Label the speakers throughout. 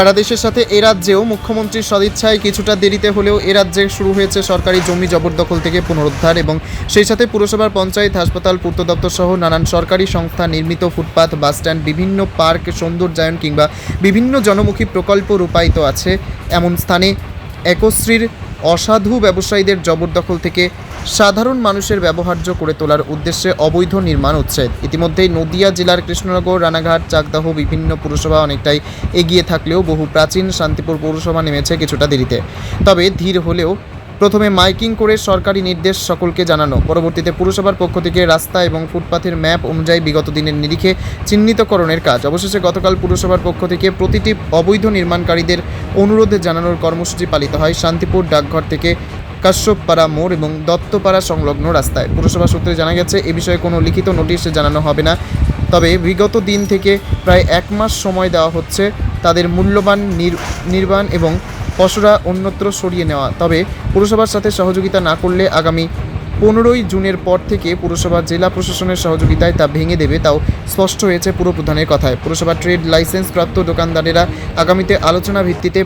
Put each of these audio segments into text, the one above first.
Speaker 1: সারা দেশের সাথে এ রাজ্যেও মুখ্যমন্ত্রীর সদিচ্ছায় কিছুটা দেরিতে হলেও এ রাজ্যে শুরু হয়েছে সরকারি জমি জবরদখল থেকে পুনরুদ্ধার এবং সেই সাথে পুরসভার পঞ্চায়েত, হাসপাতাল, পূর্ত দপ্তর সহ নানান সরকারি সংস্থা, নির্মিত ফুটপাত বাসস্ট্যান্ড বিভিন্ন পার্ক, সৌন্দর্যায়ন কিংবা বিভিন্ন জনমুখী প্রকল্প রূপায়িত আছে এমন স্থানে। একশ্রীর অসাধু ব্যবসায়ীদের জবরদখল থেকে সাধারণ মানুষের ব্যবহার্য করে তোলার উদ্দেশ্যে অবৈধ নির্মাণ উচ্ছেদ। ইতিমধ্যেই নদিয়া জেলার কৃষ্ণনগর, রানাঘাট, চাকদাহ বিভিন্ন পুরসভা অনেকটাই এগিয়ে থাকলেও বহু প্রাচীন শান্তিপুর পৌরসভা নেমেছে কিছুটা দেরিতে। তবে ধীর হলেও প্রথমে মাইকিং করে সরকারি নির্দেশ সকলকে জানানো। পরবর্তীতে পুরসভার পক্ষ থেকে রাস্তা এবং ফুটপাথের ম্যাপ অনুযায়ী বিগত দিনের নিরিখে চিহ্নিতকরণের কাজ। অবশেষে গতকাল পুরসভার পক্ষ থেকে প্রতিটি অবৈধ নির্মাণকারীদের অনুরোধে জানানোর কর্মসূচি পালিত হয় শান্তিপুর ডাকঘর থেকে কাশ্যপপাড়া মোড় এবং দত্তপাড়া সংলগ্ন রাস্তায়। পুরসভা সূত্রে জানা গেছে, এ বিষয়ে কোনো লিখিত নোটিশ জানানো হবে না। তবে বিগত দিন থেকে প্রায় এক মাস সময় দেওয়া হচ্ছে তাদের মূল্যবান নির- নির্বাণ এবং পশরা অন্যত্র সরিয়ে নেওয়া। তবে পুরসভার সাথে সহযোগিতা না করলে আগামী পনেরোই জুনের পর থেকে পুরসভা জেলা প্রশাসনের সহযোগিতায় তা ভেঙে দেবে তাও স্পষ্ট হয়েছে পুরপ্রধানের কথায়। পুরসভা ট্রেড লাইসেন্স প্রাপ্ত দোকানদারেরা আগামীতে আলোচনা ভিত্তিতে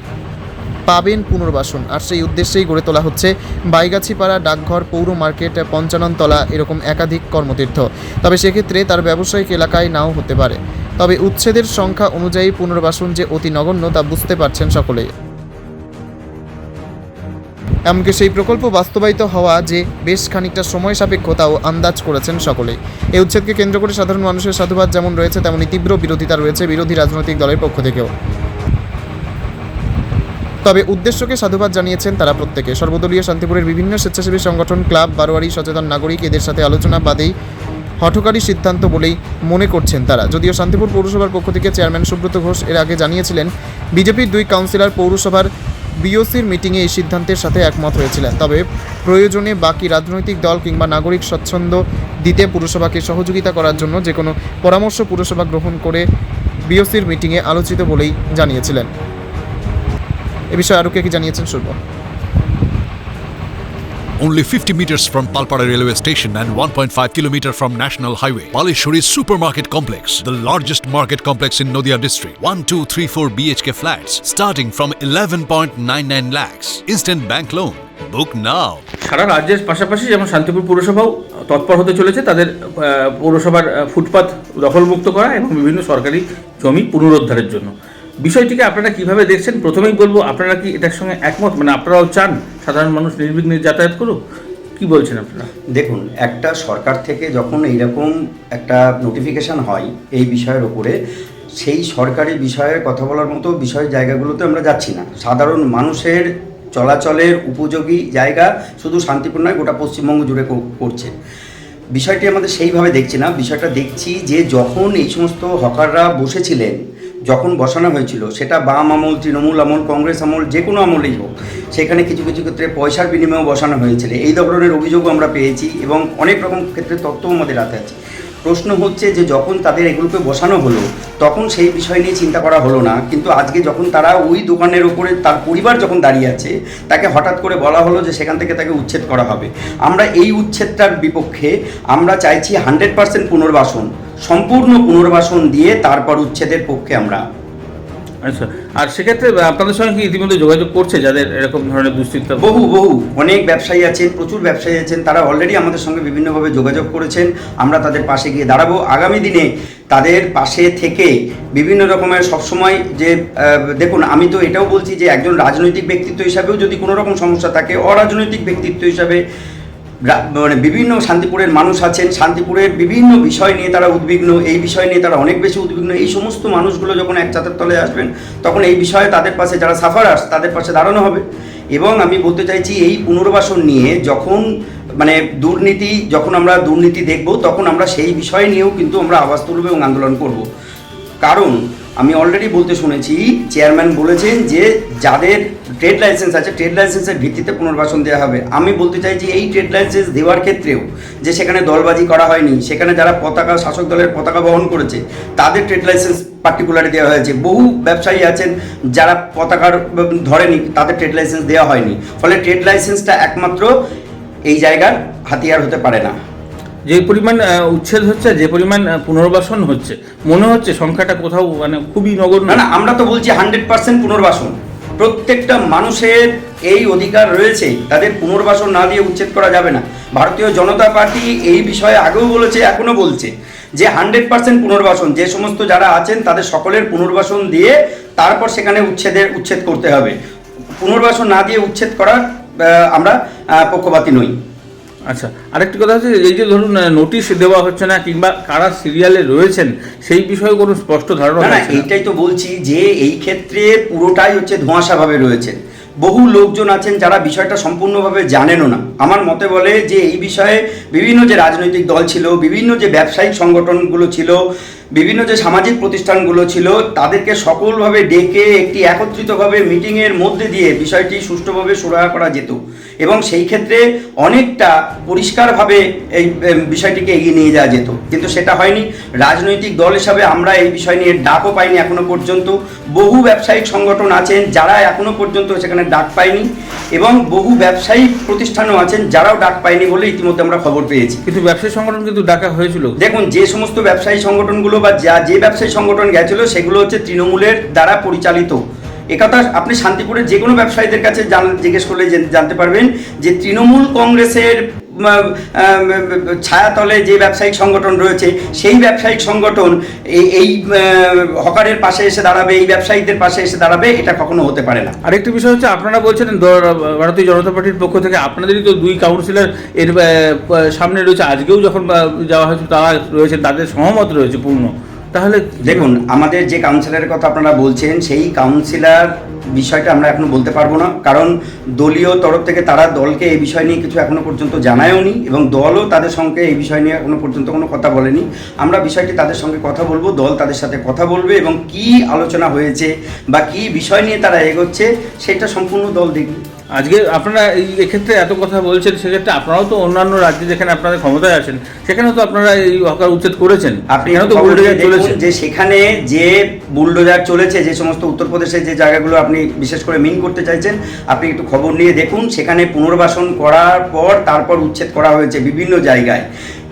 Speaker 1: পাবেন পুনর্বাসন। আর সেই উদ্দেশ্যেই গড়ে তোলা হচ্ছে বাইগাছিপাড়া ডাকঘর পৌর মার্কেট পঞ্চাননতলা এরকম একাধিক কর্মতীর্থ। তবে সেক্ষেত্রে তার ব্যবসায়িক এলাকায় নাও হতে পারে। তবে উচ্ছেদের সংখ্যা অনুযায়ী পুনর্বাসন যে অতি নগণ্য তা বুঝতে পারছেন সকলেই। এমনকি সেই প্রকল্প বাস্তবায়িত হওয়া যে বেশ খানিকটা সময় সাপেক্ষ, তাও আন্দাজ করেছেন সকলে। এই উচ্ছেদকে কেন্দ্র করে সাধারণ মানুষের সাধুবাদ যেমন রয়েছে, তেমনি তীব্র বিরোধিতা রয়েছে বিরোধী রাজনৈতিক দলের পক্ষ থেকেও। তবে উদ্দেশ্যকে সাধুবাদ জানিয়েছেন তারা প্রত্যেকে। সর্বদলীয় শান্তিপুরের বিভিন্ন স্বেচ্ছাসেবী সংগঠন, ক্লাব, বারোয়ারি, সচেতন নাগরিক, এদের সাথে আলোচনা বাদেই হঠকারী সিদ্ধান্ত বলেই মনে করছেন তারা। যদিও শান্তিপুর পৌরসভার পক্ষ থেকে চেয়ারম্যান সুব্রত ঘোষ এর আগে জানিয়েছিলেন, বিজেপির দুই কাউন্সিলর পৌরসভার বিওসির মিটিংয়ে এই সিদ্ধান্তের সাথে একমত হয়েছিলেন। তবে প্রয়োজনে বাকি রাজনৈতিক দল কিংবা নাগরিক স্বচ্ছন্দ দিতে পুরসভাকে সহযোগিতা করার জন্য যে কোনো পরামর্শ পুরসভা গ্রহণ করে বিওসির মিটিংয়ে আলোচিত বলেই জানিয়েছিলেন। এ বিষয়ে আরও কে কি জানিয়েছেন শুনব।
Speaker 2: Only 50 meters from Palpara railway station and 1.5 kilometer from National Highway. Palishuri Supermarket Complex, the largest market complex in Noida district. 1, 2, 3, 4 BHK flats starting from 11.99 lakhs. Instant bank loan. Book now.
Speaker 3: সারা রাজ্যের পাশাপাশি যেমন শান্তিপুর পৌরসভাও তৎপর হতে চলেছে তাদের পৌরসভার ফুটপাত দখলমুক্ত করা এবং বিভিন্ন সরকারি জমি পুনরুদ্ধারের জন্য বিষয়টিকে আপনারা কীভাবে দেখছেন? প্রথমেই বলব, আপনারা কি এটার সঙ্গে একমত? মানে আপনারাও চান সাধারণ মানুষ নির্বিঘ্নে যাতায়াত করুক? কি বলছেন আপনারা?
Speaker 4: দেখুন, একটা সরকার থেকে যখন এইরকম একটা নোটিফিকেশন হয় এই বিষয়ের ওপরে সেই সরকারি বিষয়ের কথা বলার মতো বিষয় জায়গাগুলোতে আমরা যাচ্ছি না। সাধারণ মানুষের চলাচলের উপযোগী জায়গা শুধু শান্তিপুর নয়, গোটা পশ্চিমবঙ্গ জুড়ে কর- করছে। বিষয়টি আমাদের সেইভাবে দেখছি না। বিষয়টা দেখছি যে যখন এই সমস্ত হকাররা বসেছিলেন যখন বসানো হয়েছিল, সেটা বাম আমল, তৃণমূল আমল, কংগ্রেস আমল, যে কোনো আমলেই হোক, সেখানে কিছু কিছু ক্ষেত্রে পয়সার বিনিময়েও বসানো হয়েছিল। এই ধরনের অভিযোগও আমরা পেয়েছি এবং অনেক রকম ক্ষেত্রে তথ্যও আমাদের হাতে আছে। প্রশ্ন হচ্ছে যে, যখন তাদের এগুলোকে বসানো হলো, তখন সেই বিষয় নিয়ে চিন্তা করা হলো না। কিন্তু আজকে যখন তারা ওই দোকানের ওপরে তার পরিবার যখন দাঁড়িয়ে আছে, তাকে হঠাৎ করে বলা হলো যে, সেখান থেকে তাকে উচ্ছেদ করা হবে। আমরা এই উচ্ছেদটার বিপক্ষে আমরা চাইছি হান্ড্রেড পার্সেন্ট পুনর্বাসন। সম্পূর্ণ পুনর্বাসন দিয়ে তারপর উচ্ছেদের পক্ষে আমরা।
Speaker 3: আচ্ছা আর সেক্ষেত্রে আপনাদের সঙ্গে কি ইতিমধ্যে যোগাযোগ করছে যাদের এরকম ধরনের দুশ্চিন্তা?
Speaker 4: বহু বহু অনেক ব্যবসায়ী আছেন প্রচুর ব্যবসায়ী আছেন তারা অলরেডি আমাদের সঙ্গে বিভিন্নভাবে যোগাযোগ করেছেন। আমরা তাদের পাশে গিয়ে দাঁড়াবো। আগামী দিনে তাদের পাশে থেকে বিভিন্ন রকমের সবসময় যে দেখুন আমি তো এটাও বলছি যে একজন রাজনৈতিক ব্যক্তিত্ব হিসাবেও যদি কোনো রকম সমস্যা থাকে অরাজনৈতিক ব্যক্তিত্ব হিসাবে মানে বিভিন্ন শান্তিপুরের মানুষ আছেন, শান্তিপুরের বিভিন্ন বিষয় নিয়ে তারা উদ্বিগ্ন, এই বিষয় নিয়ে তারা অনেক বেশি উদ্বিগ্ন। এই সমস্ত মানুষগুলো যখন এক ছাতের তলে আসবেন, তখন এই বিষয়ে তাদের পাশে যারা সাফারার্স তাদের পাশে দাঁড়ানো হবে। এবং আমি বলতে চাইছি, এই পুনর্বাসন নিয়ে যখন মানে দুর্নীতি, যখন আমরা দুর্নীতি দেখব, তখন আমরা সেই বিষয় নিয়েও কিন্তু আমরা আওয়াজ তুলব এবং আন্দোলন করব। কারণ, আমি অলরেডি বলতে শুনেছি চেয়ারম্যান বলেছেন যে যাদের ট্রেড লাইসেন্স আছে ট্রেড লাইসেন্সের ভিত্তিতে পুনর্বাসন দেওয়া হবে। আমি বলতে চাই যে এই ট্রেড লাইসেন্স দেওয়ার ক্ষেত্রেও যে সেখানে দলবাজি করা হয়নি সেখানে যারা পতাকা শাসক দলের পতাকা বহন করেছে তাদের ট্রেড লাইসেন্স পার্টিকুলারে দেওয়া হয়েছে। বহু ব্যবসায়ী আছেন যারা পতাকার ধরেনি তাদের ট্রেড লাইসেন্স দেওয়া হয়নি। ফলে ট্রেড লাইসেন্সটা একমাত্র এই জায়গার হাতিয়ার হতে পারে না।
Speaker 3: যে পরিমাণ উচ্ছেদ হচ্ছে যে পরিমাণ পুনর্বাসন হচ্ছে মনে হচ্ছে সংখ্যাটা কোথাও মানে খুবই নগণ্য।
Speaker 4: না না আমরা তো বলছি হান্ড্রেড পার্সেন্ট পুনর্বাসন। প্রত্যেকটা মানুষের এই অধিকার রয়েছে, তাদের পুনর্বাসন না দিয়ে উচ্ছেদ করা যাবে না। ভারতীয় জনতা পার্টি এই বিষয়ে আগেও বলেছে, এখনও বলছে যে হান্ড্রেড পার্সেন্ট পুনর্বাসন, যে সমস্ত যারা আছেন তাদের সকলের পুনর্বাসন দিয়ে তারপর সেখানে উচ্ছেদের, উচ্ছেদ করতে হবে। পুনর্বাসন না দিয়ে উচ্ছেদ করার আমরা পক্ষপাতী নই।
Speaker 3: আচ্ছা আরেকটি কথা হচ্ছে এই যে ধরুন নোটিশ দেওয়া হচ্ছে না কিংবা কারা সিরিয়ালে রয়েছেন সেই বিষয়ে কোনো স্পষ্ট ধারণা
Speaker 4: না এইটাই তো বলছি যে এই ক্ষেত্রে পুরোটাই হচ্ছে ধোঁয়াশাভাবে রয়েছে। বহু লোকজন আছেন যারা বিষয়টা সম্পূর্ণভাবে জানেনও না। আমার মতে বলে যে এই বিষয়ে বিভিন্ন যে রাজনৈতিক দল ছিল, বিভিন্ন যে ব্যবসায়িক সংগঠনগুলো ছিল, বিভিন্ন যে সামাজিক প্রতিষ্ঠানগুলো ছিল, তাদেরকে সকলভাবে ডেকে একটি একত্রিতভাবে মিটিংয়ের মধ্যে দিয়ে বিষয়টি সুষ্ঠুভাবে সুরাহা করা যেত এবং সেই ক্ষেত্রে অনেকটা পরিষ্কারভাবে এই বিষয়টিকে এগিয়ে নিয়ে যাওয়া যেত। কিন্তু সেটা হয়নি। রাজনৈতিক দল হিসাবে আমরা এই বিষয় নিয়ে ডাকও পাইনি এখনও পর্যন্ত। বহু ব্যবসায়িক সংগঠন আছেন যারা এখনও পর্যন্ত সেখানে ডাক পায়নি এবং বহু ব্যবসায়ী প্রতিষ্ঠানও আছেন যারাও ডাক পায়নি বলে ইতিমধ্যে আমরা খবর পেয়েছি।
Speaker 3: কিন্তু ব্যবসায়ী সংগঠন কিন্তু ডাকা হয়েছিল।
Speaker 4: দেখুন যে সমস্ত ব্যবসায়ী সংগঠনগুলো বা যা যে ব্যবসায়ী সংগঠন গেছিল সেগুলো হচ্ছে তৃণমূলের দ্বারা পরিচালিত। একথা আপনি শান্তিপুরের যে কোনো ব্যবসায়ীদের কাছে জিজ্ঞেস করলে জানতে পারবেন যে তৃণমূল কংগ্রেসের ছায়াতলে যে ব্যবসায়িক সংগঠন রয়েছে, সেই ব্যবসায়িক সংগঠন এই হকারের পাশে এসে দাঁড়াবে, এই ব্যবসায়ীদের পাশে এসে দাঁড়াবে, এটা কখনো হতে পারে না।
Speaker 3: আরেকটি বিষয় হচ্ছে, আপনারা বলছেন ভারতীয় জনতা পার্টির পক্ষ থেকে, আপনাদেরই তো দুই কাউন্সিলর এর সামনে রয়েছে। আজকেও যখন যাওয়া হয়েছে তারা রয়েছে তাদের সহমত রয়েছে পূর্ণ। তাহলে
Speaker 4: দেখুন, আমাদের যে কাউন্সিলরের কথা আপনারা বলছেন, সেই কাউন্সিলর বিষয়টা আমরা এখনও বলতে পারব না। কারণ দলীয় তরফ থেকে তারা দলকে এই বিষয় নিয়ে কিছু এখনও পর্যন্ত জানায়ওনি এবং দলও তাদের সঙ্গে এই বিষয় নিয়ে এখনও পর্যন্ত কোনো কথা বলেনি। আমরা বিষয়টি তাদের সঙ্গে কথা বলব, দল তাদের সাথে কথা বলবে এবং কি আলোচনা হয়েছে বা কি বিষয় নিয়ে তারা এগোচ্ছে, সেটা সম্পূর্ণ দল দেখবে।
Speaker 3: আজকে আপনারা এই এক্ষেত্রে এত কথা বলছেন সেক্ষেত্রে আপনারাও তো অন্যান্য রাজ্যে যেখানে আপনাদের ক্ষমতায় আছেন সেখানেও তো আপনারা এই হকার উচ্ছেদ করেছেন।
Speaker 4: আপনি
Speaker 3: তো বুলডোজার চলেছে।
Speaker 4: যে সেখানে যে বুলডোজার চলেছে যে সমস্ত উত্তরপ্রদেশে যে জায়গাগুলো আপনি বিশেষ করে মিন করতে চাইছেন আপনি একটু খবর নিয়ে দেখুন সেখানে পুনর্বাসন করার পর তারপর উচ্ছেদ করা হয়েছে বিভিন্ন জায়গায়।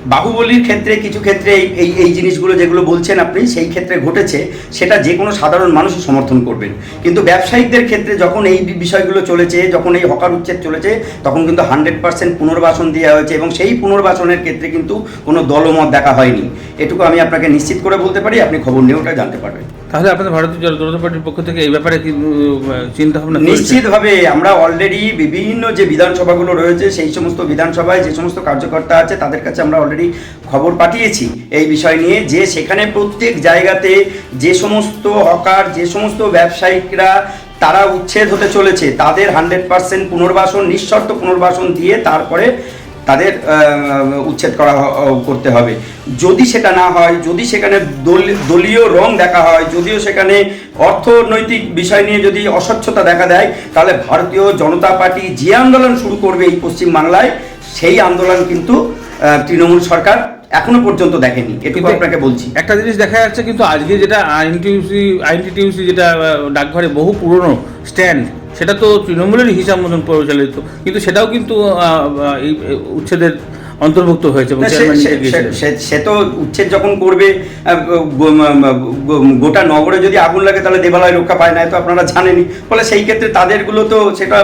Speaker 4: বাহুবলীর ক্ষেত্রে, কিছু ক্ষেত্রে এই এই জিনিসগুলো যেগুলো বলছেন আপনি, সেই ক্ষেত্রে ঘটেছে, সেটা যে কোনো সাধারণ মানুষ সমর্থন করবেন। কিন্তু ব্যবসায়িকদের ক্ষেত্রে যখন এই বিষয়গুলো চলেছে, যখন এই হকার উচ্ছেদ চলেছে, তখন কিন্তু হান্ড্রেড পার্সেন্ট পুনর্বাসন দেওয়া হয়েছে এবং সেই পুনর্বাসনের ক্ষেত্রে কিন্তু কোনো দলমত দেখা হয়নি। এটুকু আমি আপনাকে নিশ্চিত করে বলতে পারি, আপনি খবর নিয়ে ওটা জানতে পারবেন।
Speaker 3: তাহলে আপনাদের ভারতীয় জনতা পার্টির পক্ষ থেকে এই ব্যাপারে কি চিন্তা ভাবনা
Speaker 4: নিশ্চিতভাবে আমরা অলরেডি বিভিন্ন যে বিধানসভাগুলো রয়েছে, সেই সমস্ত বিধানসভায় যে সমস্ত কার্যকর্তা আছে, তাদের কাছে আমরা অলরেডি খবর পাঠিয়েছি এই বিষয় নিয়ে যে সেখানে প্রত্যেক জায়গাতে যে সমস্ত হকার, যে সমস্ত ব্যবসায়িকরা, তারা উচ্ছেদ হতে চলেছে। তাদের হান্ড্রেড পার্সেন্ট পুনর্বাসন, নিঃশর্ত পুনর্বাসন দিয়ে তারপরে তাদের উচ্ছেদ করা করতে হবে। যদি সেটা না হয় যদি সেখানে দলীয় রং দেখা হয় যদিও সেখানে অর্থনৈতিক বিষয় নিয়ে যদি অস্বচ্ছতা দেখা দেয় তাহলে ভারতীয় জনতা পার্টি যে আন্দোলন শুরু করবে এই পশ্চিমবাংলায় সেই আন্দোলন কিন্তু তৃণমূল সরকার এখনও পর্যন্ত দেখেনি। এটুকু আপনাকে বলছি।
Speaker 3: একটা জিনিস দেখা যাচ্ছে কিন্তু আজকে যেটা আইনটিউসি আইনটিটিউসি যেটা ডাকঘরে বহু পুরনো স্ট্যান্ড সেটা তো তৃণমূলের হিসাব মতন পরিচালিত কিন্তু সেটাও কিন্তু এই উচ্ছেদের অন্তর্ভুক্ত হয়েছে
Speaker 4: সে- তো উচ্ছেদ যখন করবে গোটা নগরে যদি আগুন লাগে তাহলে দেবালয় রক্ষা পায় না তো আপনারা জানেনই। ফলে সেই ক্ষেত্রে তাদেরগুলো তো সেটা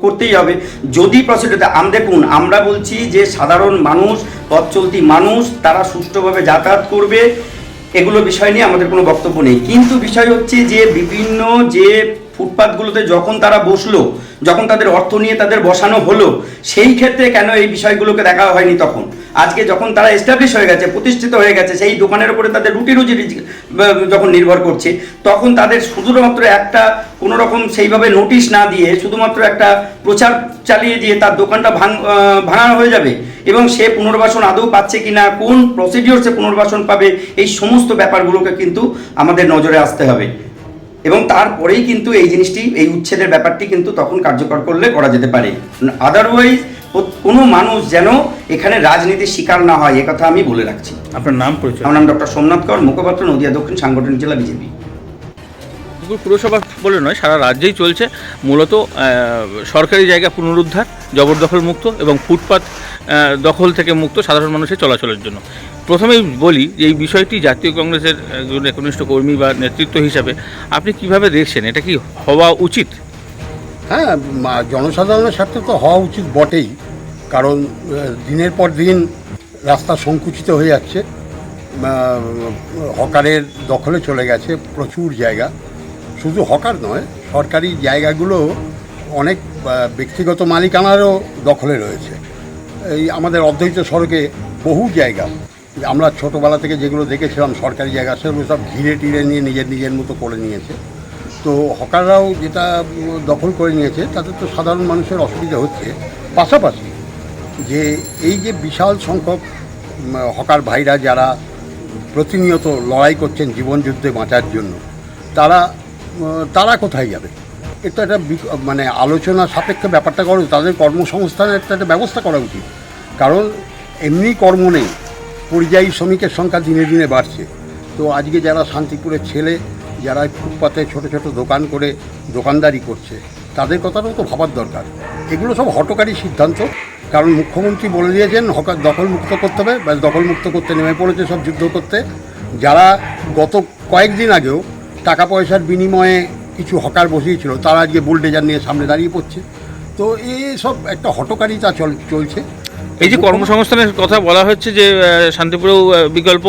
Speaker 4: করতেই হবে। যদি প্রসিডিউর আম দেখুন আমরা বলছি যে সাধারণ মানুষ পথ চলতি মানুষ তারা সুষ্ঠুভাবে যাতায়াত করবে এগুলো বিষয় নিয়ে আমাদের কোনো বক্তব্য নেই। কিন্তু বিষয় হচ্ছে যে বিভিন্ন যে ফুটপাথগুলোতে যখন তারা বসল, যখন তাদের অর্থ নিয়ে তাদের বসানো হলো, সেই ক্ষেত্রে কেন এই বিষয়গুলোকে দেখা হয়নি তখন? আজকে যখন তারা এস্টাবলিশ হয়ে গেছে, প্রতিষ্ঠিত হয়ে গেছে, সেই দোকানের উপরে তাদের রুটি রুজি যখন নির্ভর করছে, তখন তাদের শুধুমাত্র একটা কোনো রকম সেইভাবে নোটিশ না দিয়ে, শুধুমাত্র একটা প্রচার চালিয়ে দিয়ে তার দোকানটা ভাঙ ভাঙানো হয়ে যাবে। এবং সে পুনর্বাসন আদৌ পাচ্ছে কিনা, কোন প্রসিডিওর সে পুনর্বাসন পাবে, এই সমস্ত ব্যাপারগুলোকে কিন্তু আমাদের নজরে আসতে হবে। এবং তারপরেই কিন্তু এই জিনিসটি এই উচ্ছেদের ব্যাপারটি কিন্তু তখন কার্যকর করলে করা যেতে পারে। আদারওয়াইজ কোনো মানুষ যেন এখানে রাজনীতির শিকার না হয় কথা আমি বলে রাখছি।
Speaker 3: আপনার নাম পরিচয়?
Speaker 4: আমার নাম ডক্টর সোমনাথ কর মুখপাত্র নদিয়া দক্ষিণ সাংগঠনিক জেলা বিজেপি।
Speaker 3: দুপুর পুরসভা বলে নয় সারা রাজ্যেই চলছে। মূলত সরকারি জায়গা পুনরুদ্ধার জবরদখল মুক্ত এবং ফুটপাত দখল থেকে মুক্ত সাধারণ মানুষের চলাচলের জন্য। প্রথমেই বলি যে এই বিষয়টি জাতীয় কংগ্রেসের একজন একনিষ্ঠ কর্মী বা নেতৃত্ব হিসাবে আপনি কীভাবে দেখছেন? এটা কি হওয়া উচিত?
Speaker 5: হ্যাঁ জনসাধারণের স্বার্থে তো হওয়া উচিত বটেই। কারণ দিনের পর দিন রাস্তা সংকুচিত হয়ে যাচ্ছে। হকারের দখলে চলে গেছে প্রচুর জায়গা। শুধু হকার নয়, সরকারি জায়গাগুলো অনেক ব্যক্তিগত মালিকানারও দখলে রয়েছে। এই আমাদের অর্ধহিত সড়কে বহু জায়গা আমরা ছোটোবেলা থেকে যেগুলো দেখেছিলাম সরকারি জায়গা, সেগুলো সব ঘিরে টিরে নিয়ে নিজের নিজের মতো করে নিয়েছে। তো হকাররাও যেটা দখল করে নিয়েছে, তাতে তো সাধারণ মানুষের অসুবিধা হচ্ছে। পাশাপাশি যে এই যে বিশাল সংখ্যক হকার ভাইরা যারা প্রতিনিয়ত লড়াই করছেন জীবনযুদ্ধে বাঁচার জন্য, তারা তারা কোথায় যাবে? এটা একটা মানে আলোচনা সাপেক্ষে ব্যাপারটা করো তাদের কর্মসংস্থানের একটা একটা ব্যবস্থা করা উচিত। কারণ এমনি কর্ম নেই। পরিযায়ী শ্রমিকের সংখ্যা দিনে দিনে বাড়ছে। তো আজকে যারা শান্তিপুরের ছেলে, যারা ফুটপাতে ছোট ছোট দোকান করে দোকানদারি করছে, তাদের কথাটাও তো ভাবার দরকার। এগুলো সব হটকারী সিদ্ধান্ত। কারণ মুখ্যমন্ত্রী বলে দিয়েছেন হকার দখল মুক্ত করতে হবে বা দখল মুক্ত করতে নেমে পড়েছে সব যুদ্ধ করতে। যারা গত কয়েকদিন আগেও টাকা পয়সার বিনিময়ে কিছু হকার বসিয়েছিল, তারা আজকে বুলডেজার নিয়ে সামনে দাঁড়িয়ে পড়ছে। তো এই সব একটা হটকারিতা চল চলছে।
Speaker 3: এই যে কর্মসংস্থানের কথা বলা হচ্ছে যে শান্তিপুরেও বিকল্প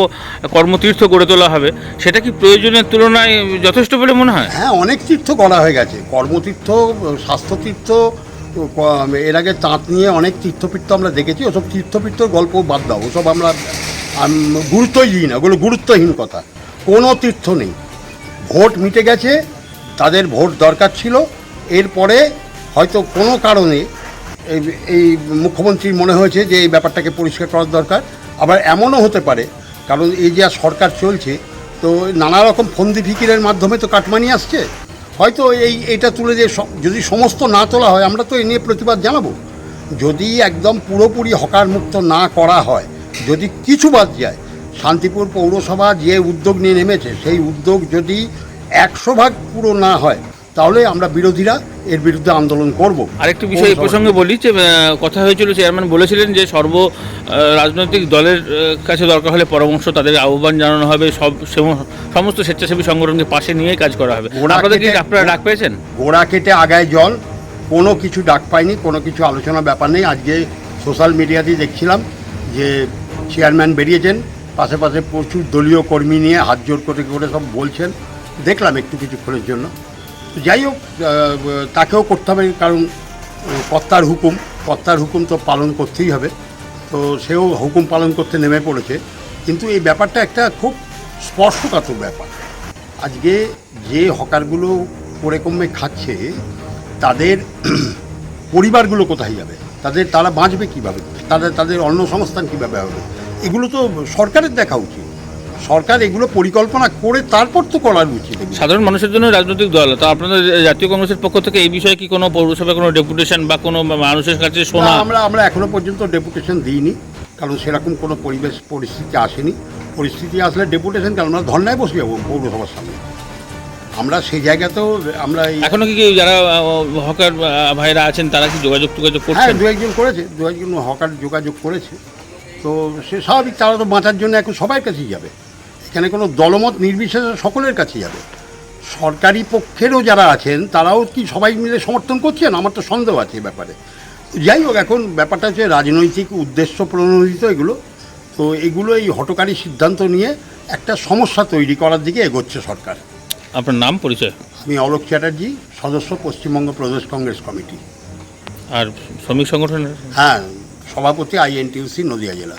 Speaker 3: কর্মতীর্থ গড়ে তোলা হবে সেটা কি প্রয়োজনের তুলনায় যথেষ্ট বলে মনে হয়?
Speaker 5: হ্যাঁ অনেক তীর্থ করা হয়ে গেছে। কর্মতীর্থ স্বাস্থ্যতীর্থ এর আগে তাঁত নিয়ে অনেক তীর্থপীর্থ আমরা দেখেছি ওসব তীর্থপীঠর গল্প বাদ দাও ওসব আমরা আম, গুরুত্বই দিই না ওগুলো গুরুত্বহীন কথা। কোনো তীর্থ নেই। ভোট মিটে গেছে তাদের ভোট দরকার ছিল এরপরে হয়তো কোনো কারণে এই এই মুখ্যমন্ত্রীর মনে হয়েছে যে এই ব্যাপারটাকে পরিষ্কার করার দরকার। আবার এমনও হতে পারে, কারণ এই যে সরকার চলছে, তো নানা রকম ফন্দি ফিকিরের মাধ্যমে তো কাটমানি আসছে। হয়তো এই এটা তুলে দিয়ে যদি সমস্ত না তোলা হয়, আমরা তো এ নিয়ে প্রতিবাদ জানাব। যদি একদম পুরোপুরি হকার মুক্ত না করা হয়, যদি কিছু বাদ যায়, শান্তিপুর পৌরসভা যে উদ্যোগ নিয়ে নেমেছে, সেই উদ্যোগ যদি একশো ভাগ পুরো না হয় তাহলে আমরা বিরোধীরা এর বিরুদ্ধে আন্দোলন করব।
Speaker 3: আরেকটি বিষয় এই প্রসঙ্গে বলি যে কথা হয়েছিল চেয়ারম্যান বলেছিলেন যে সর্ব রাজনৈতিক দলের কাছে দরকার হলে পরামর্শ তাদের আহ্বান জানানো হবে সব সেম- সমস্ত স্বেচ্ছাসেবী সংগঠনকে পাশে নিয়ে কাজ করা হবে।
Speaker 5: গোড়া
Speaker 3: আপনাদের কি আপনারা ডাক পেয়েছেন?
Speaker 5: গোড়া কেটে আগায় জল কোনো কিছু ডাক পাইনি কোনো কিছু আলোচনা ব্যাপার নেই। আজকে সোশ্যাল মিডিয়াতেই দেখছিলাম যে চেয়ারম্যান বেরিয়েছেন পাশে পাশে প্রচুর দলীয় কর্মী নিয়ে হাত জোর করে করে সব বলছেন। দেখলাম একটু কিছুক্ষণের জন্য। যাই হোক তাকেও করতে হবে, কারণ কর্তার হুকুম কর্তার হুকুম তো পালন করতেই হবে। তো সেও হুকুম পালন করতে নেমে পড়েছে। কিন্তু এই ব্যাপারটা একটা খুব স্পর্শকাতর ব্যাপার। আজকে যে হকারগুলো করে কমে খাচ্ছে, তাদের পরিবারগুলো কোথায় যাবে? তাদের তারা বাঁচবে কীভাবে? তাদের তাদের অন্ন সংস্থান কীভাবে হবে? এগুলো তো সরকারের দেখা উচিত। সরকার এগুলো পরিকল্পনা করে তারপর তো করার উচিত।
Speaker 3: সাধারণ মানুষের জন্য রাজনৈতিক দল তো আপনাদের জাতীয় কংগ্রেসের পক্ষ থেকে এই বিষয়ে কি কোনো পৌরসভায় কোনো ডেপুটেশন বা কোনো মানুষের কাছে শোনা?
Speaker 5: আমরা আমরা এখনও পর্যন্ত ডেপুটেশন দিইনি কারণ সেরকম কোনো পরিবেশ পরিস্থিতি আসেনি। পরিস্থিতি আসলে ডেপুটেশন কেন? আমরা ধর্নায় বসে যাব পৌরসভার সামনে। আমরা সেই জায়গাতেও আমরা
Speaker 3: এখনও কি যারা হকার ভাইরা আছেন তারা কি যোগাযোগ যোগাযোগ
Speaker 5: হ্যাঁ
Speaker 3: করছেন?
Speaker 5: দু একজন করেছে দু একজন হকার যোগাযোগ করেছে। তো সে স্বাভাবিক তারা তো বাঁচার জন্য এখন সবার কাছেই যাবে। এখানে কোনো দলমত নির্বিশেষে সকলের কাছে যাবে। সরকারি পক্ষেরও যারা আছেন তারাও কি সবাই মিলে সমর্থন করছেন? আমার তো সন্দেহ আছে ব্যাপারে। যাই হোক এখন ব্যাপারটা হচ্ছে রাজনৈতিক উদ্দেশ্য প্রণোদিত এগুলো। তো এগুলো এই হটকারী সিদ্ধান্ত নিয়ে একটা সমস্যা তৈরি করার দিকে এগোচ্ছে সরকার।
Speaker 3: আপনার নাম পরিচয়?
Speaker 5: আমি অলোক চ্যাটার্জি সদস্য পশ্চিমবঙ্গ প্রদেশ কংগ্রেস কমিটি।
Speaker 3: আর শ্রমিক সংগঠনের?
Speaker 5: হ্যাঁ সভাপতি আইএনটিউসি নদিয়া জেলা।